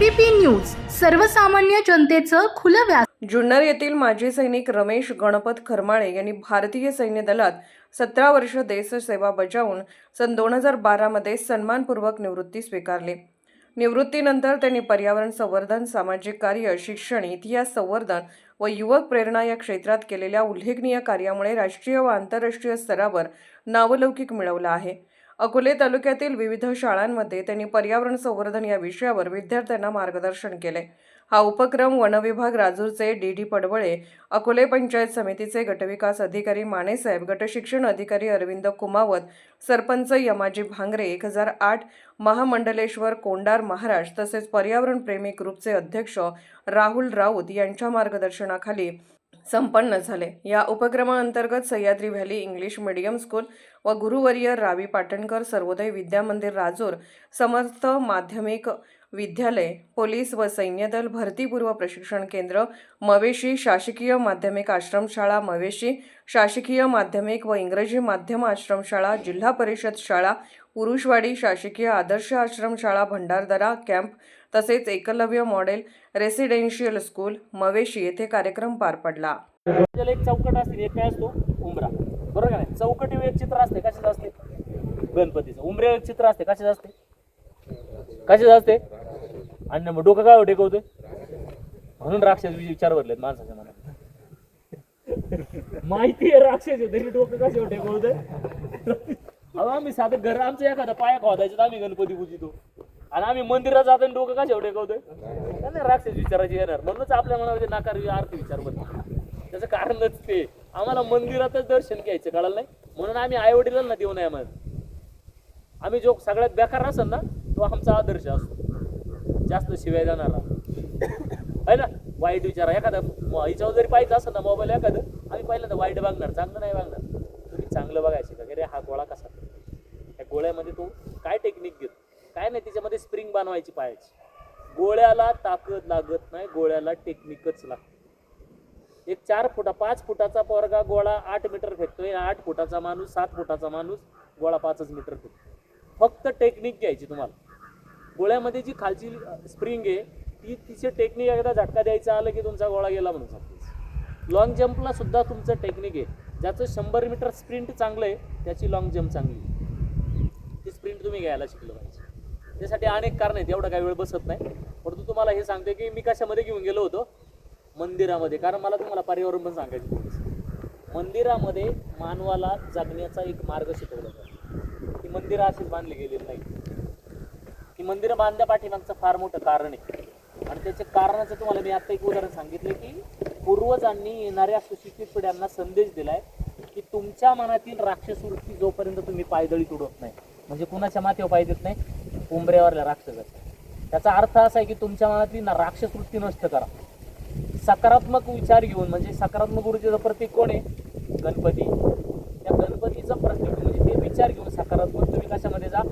ABP news सर्वसामान्य जनतेचं खुलं व्यास जुन्नर येथील माजी सैनिक रमेश गणपत खरमाळे यांनी भारतीय सैन्य दलात सतरा वर्ष देशसेवा बजावून सन दोन हजार बारामध्ये सन्मानपूर्वक निवृत्ती स्वीकारली. निवृत्तीनंतर त्यांनी पर्यावरण संवर्धन सामाजिक कार्य शिक्षण इतिहास संवर्धन व युवक प्रेरणा या क्षेत्रात केलेल्या उल्लेखनीय कार्यामुळे राष्ट्रीय व आंतरराष्ट्रीय स्तरावर नावलौकिक मिळवला आहे. अकोले तालुक्यातील विविध शाळांमध्ये त्यांनी पर्यावरण संवर्धन या विषयावर विद्यार्थ्यांना मार्गदर्शन केले. हा उपक्रम वनविभाग राजूरचे डी डी पडवळे अकोले पंचायत समितीचे गटविकास अधिकारी मानेसाहेब गटशिक्षण अधिकारी अरविंद कुमावत सरपंच यमाजी भांगरे एक हजार आठ महामंडलेश्वर कोंडार महाराज तसेच पर्यावरण प्रेमी ग्रुपचे अध्यक्ष राहुल राऊत यांच्या मार्गदर्शनाखाली संपन्न झाले. या उपक्रमाअंतर्गत Sahyadri valley English medium school व गुरुवर्य रावी पाटणकर सर्वोदय विद्या मंदिर राजूर समर्थ माध्यमिक विद्यालय पोलीस व सैन्यदल भरतीपूर्व प्रशिक्षण केंद्र मवेशी शासकीय माध्यमिक आश्रमशाळा मवेशी शासकीय माध्यमिक व इंग्रजी माध्यम आश्रमशाळा जिल्हा परिषद शाळा पुरुषवाडी शासकीय आदर्श आश्रमशाळा भंडारदरा कॅम्प तसेच एकलव्य मॉडेल रेसिडेन्शियल स्कूल मवेशी येथे कार्यक्रम पार पडला. एक चौकट असते एक काय असतो? उमरा. बरोबर का नाही चौकटी एक चित्र असते कशाच असते? गणपतीचं. उमरे एक चित्र असते कशाच असते? कशाच असते? आणि मग डोकं काय टेकवते म्हणून राक्षस विचार भरलेत माणसाच्या मनात. माहिती आहे राक्षस तरी डोकं कसे टेकवते अहो आम्ही साधं घर आमचं एखादा पाया खोदायचं आम्ही गणपती पूजितो. आणि आम्ही मंदिरात जातो आणि डोकं का शेवटे कवतोय नाही, राक्षस विचाराची येणार. म्हणूनच आपल्या मनामध्ये नाकार आरती विचार बनतो त्याचं कारणच ते. आम्हाला मंदिरातच दर्शन घ्यायचं कळालं नाही. म्हणून आम्ही आई वडिलांना देऊ नये आम्हाला. आम्ही जो सगळ्यात बेकार असेल ना तो आमचा आदर्श असतो. जास्त शिवाय जाणारा आहे ना? वाईट विचार. एखादा हिच्यावर जरी पाहिजे असेल ना मोबाईल एखादं आम्ही पहिल्यांदा वाईट बघणार. चांगलं नाही बघणार. तुम्ही चांगलं बघायचं का? रे हा गोळा कसा? त्या गोळ्यामध्ये तो काय टेक्निक घेतो? काय नाही त्याच्यामध्ये स्प्रिंग बनवायची पायाची गोळ्याला ताकद लागत नाही गोळ्याला टेक्निकच लागते. एक चार फुटा पाच फुटाचा पोरगा गोळा आठ मीटर फेकतोय आठ फुटाचा माणूस सात फुटाचा माणूस गोळा पाचच मीटर फेकतो फक्त टेक्निक घ्यायची तुम्हाला. गोळ्यामध्ये जी खालची स्प्रिंग आहे ती तिचे टेक्निक एकदा झटका द्यायचा आलं की तुमचा गोळा गेला म्हणून समजायचं लॉंग जम्पला सुद्धा तुमचं टेक्निक आहे. ज्याचं शंभर मीटर स्प्रिंट चांगलं आहे त्याची लॉंग जम्प चांगली आहे. ती स्प्रिंट तुम्ही घ्यायला शिकलं पाहिजे. त्यासाठी अनेक कारण आहेत एवढा काही वेळ बसत नाही. परंतु तुम्हाला हे सांगते की मी कशामध्ये घेऊन गेलो होतो? मंदिरामध्ये. कारण मला तुम्हाला पर्यावरण पण सांगायचं मंदिरामध्ये मानवाला जगण्याचा एक मार्ग शिकवला जातो. ती मंदिरं अशीच बांधली गेलेली नाही ती मंदिरं बांधल्या पाठीमागचं फार मोठं कारण आहे. आणि त्याच्या कारणाचं तुम्हाला मी आत्ता एक उदाहरण सांगितलं की पूर्वजांनी येणाऱ्या सुशिक्षित पिढ्यांना संदेश दिलाय की तुमच्या मनातील राक्षस वृत्ती जोपर्यंत तुम्ही पायदळी तुडवत नाही म्हणजे कुणाच्या माथेवर पाय देत नाही उंबऱ्यावरल्या राक्षसाच्या त्याचा अर्थ असा आहे की तुमच्या मनातली ना राक्षस वृत्ती नष्ट करा. सकारात्मक विचार घेऊन म्हणजे सकारात्मक ऊर्जेचं प्रतीक कोण आहे? गणपती. त्या गणपतीचं प्रतीक म्हणजे ते विचार घेऊन सकारात्मक तुम्ही कशामध्ये जा?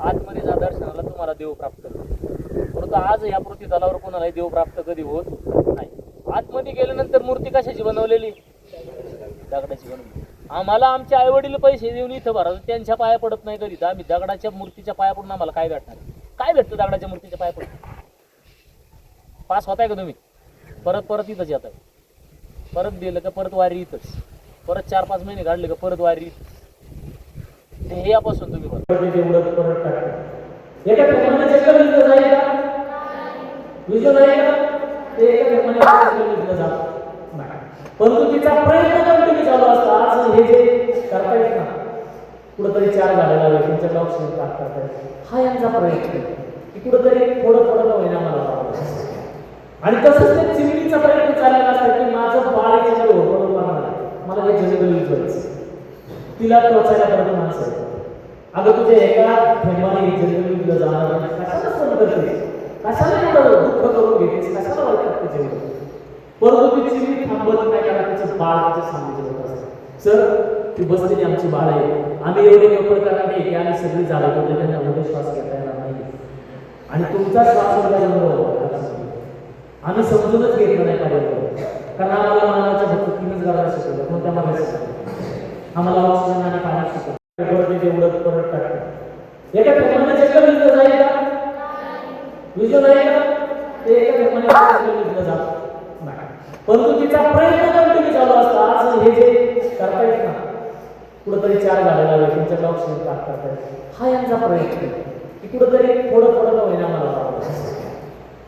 आतमध्ये जा दर्शनाला तुम्हाला देव प्राप्त परंतु आज या पृथ्वी तलावर कोणालाही देव प्राप्त कधी होत नाही. आतमध्ये गेल्यानंतर मूर्ती कशाची बनवलेली? दगडाची बनवली आम्हाला आमचे आई वडील पैसे देऊन इथं भरा त्यांच्या पाया पडत नाही कधी. तर आम्ही दगडाच्या मूर्तीच्या पाया पडून आम्हाला काय भेटणार? काय भेटतं दगडाच्या मूर्तीच्या पाया पडून? पास होताय का तुम्ही? परत परत इथंच येत आहे परत दिलं का परत वारी इथंच. परत चार पाच महिने काढले का परत वारी इथंच. ते यापासून तुम्ही बघा. परंतु तिचा प्रयत्न कंटिन्यू चालू असतो. आज हे जे करता येत ना कुठंतरी चार झाडं लावले त्यांच्या ऑक्सिजन करता करतायत. हा यांचा प्रयत्न. आहे. की कुठंतरी थोडं थोडं का होईना मला आणि तसंच ते चिमणीचा प्रयत्न चाललेला असतो की माझं बाळ याच्याकडे होतं मला हे जंगल विकवायचं तिला टोचायला परत माणसं अगं तुझ्या एका थेंबाने हे जाणार नाही. कशाला सण करतेस? कशाला एवढं दुःख करून घेतेस? कशाला वाईट वाटतं परंतु ती चिमणी थांबत नाही कारण तिचं बाळ तिच्या जेवत असतं. सर ती बसलेली आमची बाळ आहे. आम्ही एवढे करणार नाही की आम्ही सगळी झालं तर त्यांना एवढे श्वास घेता येणार नाही. आणि तुमचा श्वास आम्ही समजूनच घेतलं नाही पर्यावरण कारण आम्हाला मानवाच्या फक्त तीनच गाड्या शिकवल्या कोणत्या मार्गात शिकवल्या आम्हाला ऑक्सिजन आणि पाणी शिकवलं. तेवढं परत एका ठिकाणी चक्कर जाईल का? जाईल का? जात परंतु तिचा प्रयत्न कंटिन्यू चालू असतो. आज हे जे करतायत ना कुठंतरी चार झाडं लावले तुमच्या ऑक्सिजन टाक करतायत. हा यांचा प्रयत्न. आहे. की कुठंतरी थोडं थोडं महिना होईना मला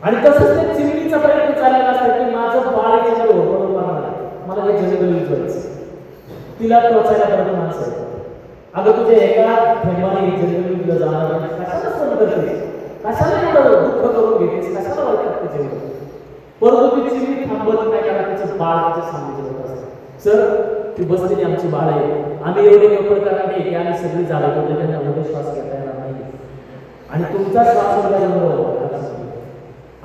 आणि तसंच ते चिमणीचा प्रयत्न चाललेला असतो की माझं बाळ याच्यावर होतं मारणार मला हे जंगल विकवायचं तिला टोचायला परत माणसं अगं तुझ्या एका थेंबाने हे जंगल विकलं जाणार नाही. कशाला सहन कशाला एवढं दुःख करून घेतेस? कशाला वाटत ते परंतु ती चिमणी थांबत नाही कारण तिचं बाळ तिच्या सामने जात असतं. सर ती बसलेली आमची बाळ आहे. आम्ही एवढे कपड करणार नाही की आम्ही सगळी जागा तोडले त्यांना एवढे श्वास घेता येणार नाही. आणि तुमचा श्वास सोडल्यानंतर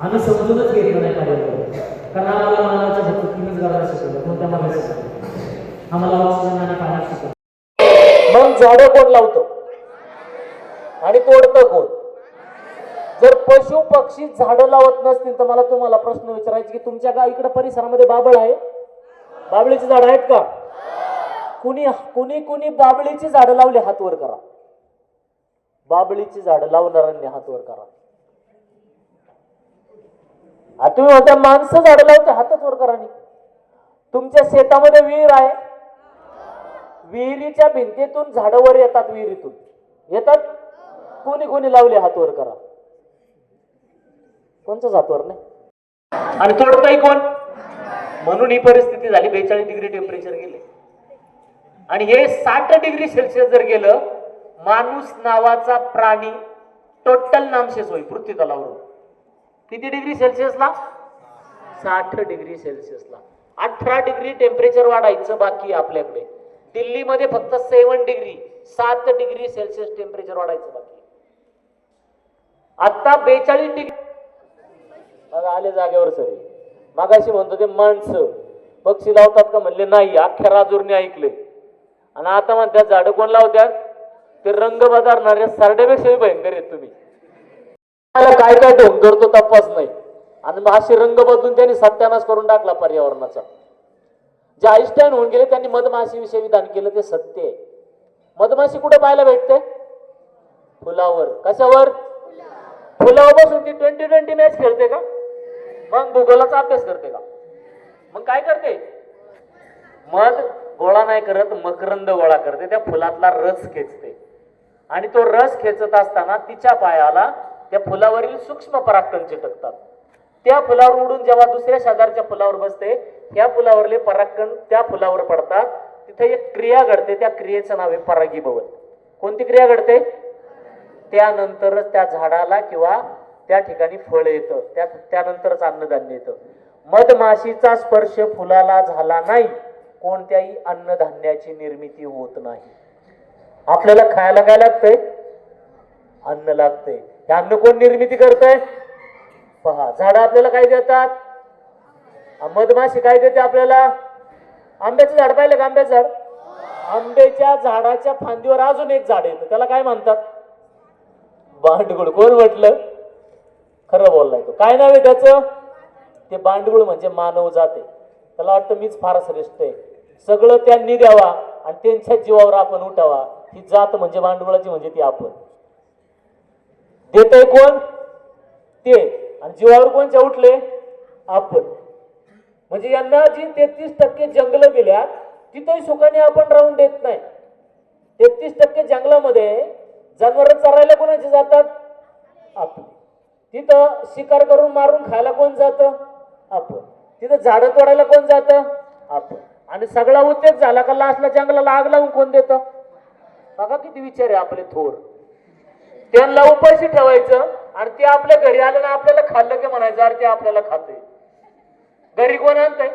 आम्ही समजूनच घेतलं नाही पाहिजे कारण आम्हाला मानवाच्या फक्त तीनच गाड्या शिकवलं. कोणत्या मागे शिकवल्या आम्हाला ऑक्सिजन आणि पाण्यात शिकवलं मग झाडं कोण लावतो? आणि तोडतं कोण? जर पशु पक्षी झाडं लावत नसतील तर मला तुम्हाला प्रश्न विचारायचे की तुमच्या गा इकडे परिसरामध्ये बाबळ आहे? बाबळीची झाडं आहेत का? कुणी कुणी कुणी बाबळीची झाडं लावली हात वर करा. बाबळीची झाडं लावणाऱ्यांनी हात वर करा. तुम्ही म्हणता माणसं झाडं लावते हातच वर करा तुमच्या शेतामध्ये विहीर आहे. विहिरीच्या भिंतीतून झाडं वर येतात विहिरीतून. येतात? कोणी कोणी लावले हात वर करा. कोणच्याच जातवर नाही? आणि तोडतोय कोण? म्हणून ही परिस्थिती झाली बेचाळीस डिग्री टेम्परेचर गेले. आणि हे साठ डिग्री सेल्सिअस जर गेलं माणूस नावाचा प्राणी टोटल नामशेष होईल पृथ्वी तलावरून किती डिग्री सेल्सिअसला साठ डिग्री सेल्सिअसला अठरा डिग्री टेम्परेचर वाढायचं बाकी आपल्याकडे. दिल्लीमध्ये फक्त सेवन डिग्री सात डिग्री सेल्सिअस टेम्परेचर वाढायचं बाकी आता बेचाळीस डिग्री मग आले जागेवर सरे. मागाशी म्हणतो ते माणसं. पक्षी लावतात का म्हणले नाही अख्ख्या राजूरने ऐकले. आणि आता म्हणतात झाडं कोण लावत्यात? ते रंग बदलणाऱ्या सारड्यापेक्षाही भयंकर आहेत तुम्ही. मला काय काय ढोंग करतो तपास नाही. आणि मग असे रंग बदलून त्यांनी सत्यानाश करून टाकला पर्यावरणाचा. जे आईस्टाईन होऊन गेले त्यांनी मधमाशीविषयी विधान केलं ते सत्य आहे. मधमाशी कुठे पाहायला भेटते? फुलावर. कशावर? फुलावर बसून ती ट्वेंटी ट्वेंटी मॅच खेळते का? मग भूगोलाचा अभ्यास करते का? मग काय करते? मध गोळा नाही करत मकरंद गोळा करते. त्या फुलातला रस खेचते. आणि तो रस खेचत असताना तिच्या पायाला त्या फुलावरील सूक्ष्म परागकण चिटकतात त्या फुलावर उडून जेव्हा दुसऱ्या शेजारच्या फुलावर बसते त्या फुलावरले परागकण त्या फुलावर पडतात. तिथे एक क्रिया घडते त्या क्रियेचं नाव आहे परागीभवन. कोणती क्रिया घडते? त्यानंतरच त्या झाडाला किंवा त्या ठिकाणी फळ येतं त्या त्यानंतरच अन्नधान्य येतं. मधमाशीचा स्पर्श फुलाला झाला नाही कोणत्याही अन्नधान्याची निर्मिती होत नाही. आपल्याला खायला काय लागतंय? अन्न लागतंय. हे अन्न कोण निर्मिती करतंय? पहा झाडं आपल्याला काय देतात? मधमाशी काय देते आपल्याला? आंब्याचं झाड पाहिलं का आंब्याचं झाड? आंब्याच्या झाडाच्या फांदीवर अजून एक झाड येतं. त्याला काय म्हणतात? बांडगुड कोण म्हटलं? खरं बोललाय तो. काय नाव आहे त्याचं? ते बांडगुळ म्हणजे मानव जाते. त्याला वाटतं मीच फार श्रेष्ठ आहे. सगळं त्यांनी द्यावा आणि त्यांच्या जीवावर आपण उठावा. ही जात म्हणजे बांडगुळाची म्हणजे ती आपण. देतय कोण? ते. आणि जीवावर कोणच्या उठले? आपण. म्हणजे यांना जी तेहतीस टक्के जंगल दिल्यात तिथंही सुखाने आपण राहून देत नाही. तेहतीस टक्के जंगलामध्ये जनावर चरायला कोणाचे जातात? आपण. तिथं शिकार करून मारून खायला कोण जातं? आपण. तिथं झाडं तोडायला कोण जातं? आपण. आणि सगळा उद्योग झाला का लास्टला जंगलाला आग लावून कोण देतं? बघा किती विचार आहे आपले थोर. त्यांना उपाशी ठेवायचं आणि ते आपल्या घरी आलं ना आपल्याला खाल्लं की म्हणायचं अरे ते आपल्याला खाते घरी कोण आणतंय?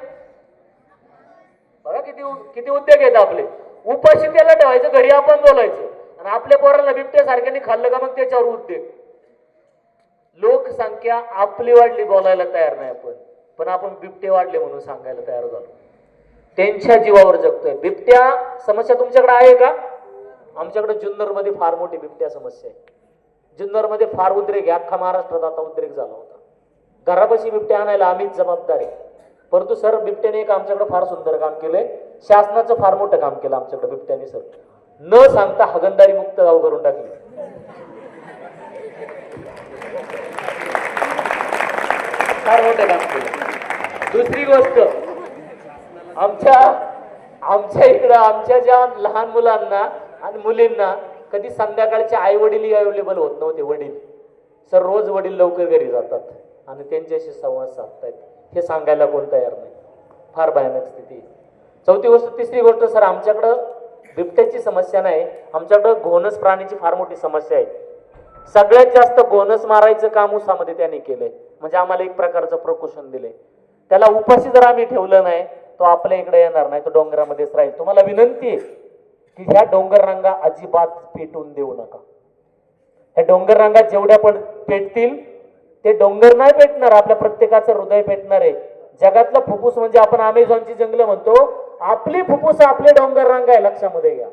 बघा किती किती उद्योग आहेत आपले. उपाशी त्याला ठेवायचं घरी आपण बोलायचं. आणि आपल्या पोराला बिबट्यासारख्याने खाल्लं का मग त्याच्यावर उद्योग. लोकसंख्या आपली वाढली बोलायला तयार नाही आपण. पण आपण बिबटे वाढले म्हणून सांगायला तयार झालो. त्यांच्या जीवावर जगतोय. बिबट्या समस्या तुमच्याकडे आहे का? आमच्याकडे जुन्नरमध्ये फार मोठी बिबट्या समस्या आहे. जुन्नरमध्ये फार उद्रेक आहे. अख्खा महाराष्ट्रात आता उद्रेक झाला होता. घरापाशी बिबट्या आणायला आम्हीच जबाबदार आहे. परंतु सर बिबट्याने एक आमच्याकडे फार सुंदर काम केलंय. शासनाचं फार मोठं काम केलं आमच्याकडे बिबट्याने सर. न सांगता हगंदारी मुक्त गाव करून टाकली. फार मोठं काम केलं दुसरी गोष्ट आमच्या आमच्या इकडं आमच्या ज्या लहान मुलांना आणि मुलींना कधी संध्याकाळचे आई वडीलही अवेलेबल होत नव्हते वडील. सर रोज वडील लवकर घरी जातात आणि त्यांच्याशी संवाद साधतायत. हे सांगायला कोण तयार नाही. फार भयानक स्थिती चौथी गोष्ट तिसरी गोष्ट सर आमच्याकडं बिबट्याची समस्या नाही. आमच्याकडं घोणस प्राण्याची फार मोठी समस्या आहे. सगळ्यात जास्त घोणस मारायचं काम उसामध्ये त्याने केलंय. म्हणजे आम्हाला एक प्रकारचं प्रकोशन दिले त्याला उपाशी जर आम्ही ठेवलं नाही तो आपल्या इकडे येणार नाही तो डोंगरामध्येच राहील. तुम्हाला विनंती आहे की ह्या डोंगर रांगा अजिबात पेटून देऊ नका. ह्या डोंगर रांगा जेवढ्या पण पेटतील ते डोंगर नाही पेटणार आपल्या प्रत्येकाचं हृदय पेटणार आहे. जगातलं फुफ्फुस म्हणजे आपण अमेझॉनची जंगलं म्हणतो आपली फुफ्फुस आपले डोंगर रांगा आहे लक्षामध्ये घ्या.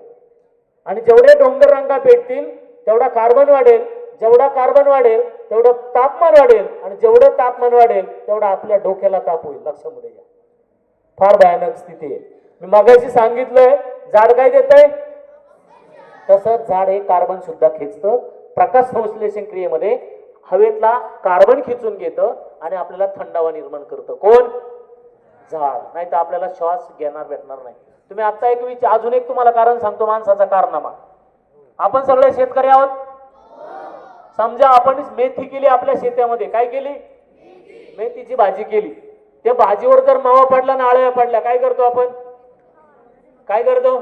आणि जेवढे डोंगर रांगा पेटतील तेवढा कार्बन वाढेल. जेवढा कार्बन वाढेल तेवढं तापमान वाढेल आणि जेवढं तापमान वाढेल तेवढा आपल्या डोक्याला ताप होईल. लक्षामध्ये घ्या. फार भयानक स्थिती आहे. मी मगाशी सांगितलंय झाड काय देत आहे तसंच झाड हे कार्बन सुद्धा खेचतं. प्रकाश संश्लेषण क्रियेमध्ये हवेतला कार्बन खेचून घेतं आणि आपल्याला थंडावा निर्माण करतं. कोण? झाड नाही तर आपल्याला श्वास घेणार भेटणार नाही. तुम्ही आता एक विचार अजून एक तुम्हाला कारण सांगतो माणसाचा कारनामा. आपण सगळे शेतकरी आहोत. समजा आपण मेथी केली आपल्या शेतामध्ये काय केली? मेथीची भाजी केली. त्या भाजीवर जर मावा पडला ना आळ्या पडल्या काय करतो आपण? काय करतो?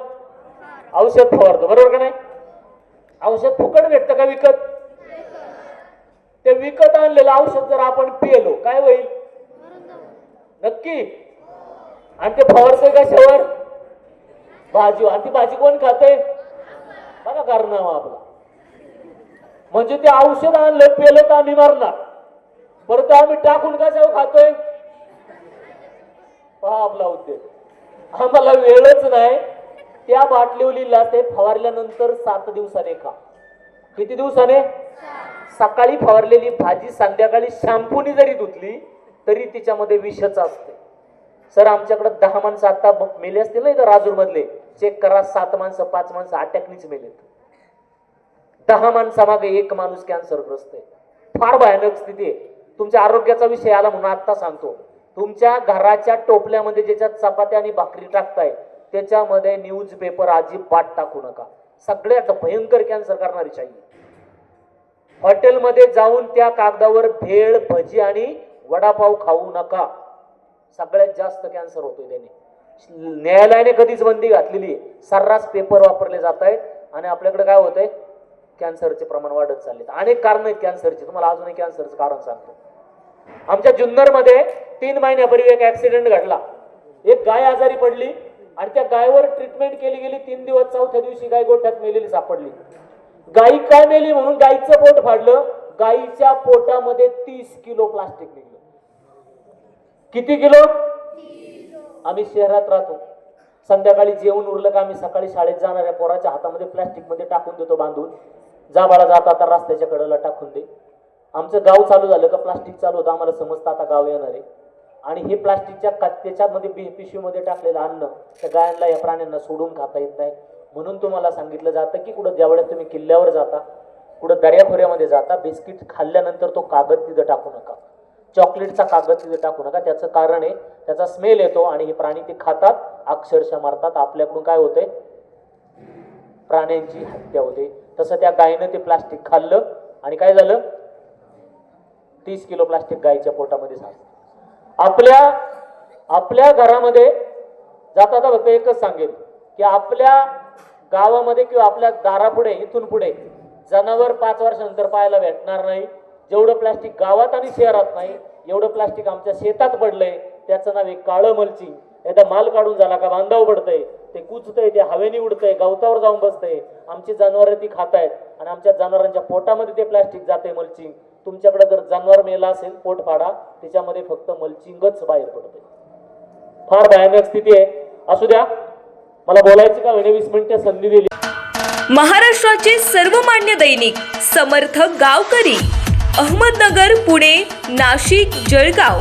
औषध फवारतो बरोबर का नाही? औषध फुकट भेटतं का विकत? ते विकत आणलेलं औषध जर आपण पिलो काय होईल? नक्की? आणि ते फवारतोय कशावर भाजी आणि ती भाजी कोण खाते बघा कारण आपला. म्हणजे ते औषध आणलं पेलं तर आम्ही मारणार. परत आम्ही टाकून कशावर खातोय? पहा आपला उद्योग. आम्हाला वेळच नाही. त्या बाटलीवलीला ते फवारल्यानंतर सात दिवसाने खा. किती दिवसाने? सकाळी फवारलेली भाजी संध्याकाळी शॅम्पूनी जरी धुतली तरी तिच्यामध्ये विषच असते. सर आमच्याकडे दहा माणसं आता मेले असतील ना इथं राजूरमधले? चेक करा सात माणसं पाच माणसं अटॅकनीच मेलेत. दहा माणसामागे एक माणूस कॅन्सरग्रस्त आहे. फार भयानक स्थिती आहे. तुमच्या आरोग्याचा विषय आला म्हणून आत्ता सांगतो. तुमच्या घराच्या टोपल्यामध्ये ज्याच्यात चपात्या आणि भाकरी टाकताय त्याच्यामध्ये न्यूज पेपर अजिबात टाकू नका. सगळ्यात भयंकर कॅन्सर करणारी शाही हॉटेलमध्ये जाऊन त्या कागदावर भेळ भजी आणि वडापाव खाऊ नका. सगळ्यात जास्त कॅन्सर होतोय त्याने. न्यायालयाने कधीच बंदी घातलेली आहे. सर्रास पेपर वापरले जात आहेत आणि आपल्याकडे काय होतंय? कॅन्सरचे प्रमाण वाढत चालले अनेक कारण आहेत कॅन्सरचे. तुम्हाला अजूनही कॅन्सरचं कारण सांगतो. आमच्या जुन्नरमध्ये तीन महिन्यापूर्वी एक ऍक्सिडेंट घडला. एक गाय आजारी पडली आणि त्या गायवर ट्रीटमेंट केली गेली. तीन दिवस चौथ्या दिवशी गाय गोठ्यात मेलेली सापडली. गायी काय मेली म्हणून गायीचं पोट फाडलं. गाईच्या पोटामध्ये तीस किलो प्लास्टिक निघलं. किती किलो? आम्ही शहरात राहतो. संध्याकाळी जेवण उरलं का आम्ही सकाळी शाळेत जाणाऱ्या पोराच्या हातामध्ये प्लास्टिकमध्ये टाकून देतो बांधून. जा बाळा जाता आता रस्त्याच्या कडेला टाकून दे आमचं गाव चालू झालं का प्लास्टिक चालू होतं आम्हाला समजतं आता गाव येणार. आहे आणि हे प्लास्टिकच्या का त्याच्यामध्ये बी पिशवीमध्ये टाकलेलं अन्न त्या गायांना या प्राण्यांना सोडून खाता येत नाही. म्हणून तुम्हाला सांगितलं जातं की कुठं ज्यावेळेस तुम्ही किल्ल्यावर जाता कुठं दर्याखोऱ्यामध्ये जाता बिस्किट खाल्ल्यानंतर तो कागद तिथं टाकू नका. चॉकलेटचा कागद तिथे टाकू नका. त्याचं कारण आहे त्याचा स्मेल येतो आणि हे प्राणी ते खातात अक्षरशः मारतात. आपल्याकडून काय होतंय प्राण्यांची हत्या होते. तसं त्या गायीनं ते प्लास्टिक खाल्लं आणि काय झालं? तीस किलो प्लास्टिक गायीच्या पोटामध्ये झालं आपल्या आपल्या घरामध्ये जाता फक्त एकच सांगेल की आपल्या गावामध्ये किंवा आपल्या दारापुढे इथून पुढे जनावर पाच वर्षानंतर पाहायला भेटणार नाही. जेवढं प्लास्टिक गावात आणि शहरात नाही एवढं प्लास्टिक आमच्या शेतात पडलंय. त्याचं नाव आहे काळं मलची एकदा माल काढून झाला का बांधाव पडतंय. ते कुचतंय ते हवेने उडतंय गवतावर जाऊन बसतंय. आमची जनावरं ती खात आहेत आणि आमच्या जनावरांच्या पोटामध्ये ते प्लास्टिक जाते मल्चिंग. तुमच्याकडे जर जनावर मेला असेल पोट फाडा त्याच्यामध्ये फक्त मल्चिंगच बाहेर पडते फार भयानक स्थिती आहे. असू द्या मला बोलायची का? होईना वीस मिनिटं संधी दिली. महाराष्ट्राचे सर्वमान्य दैनिक समर्थ गावकरी अहमदनगर पुणे नाशिक जळगाव.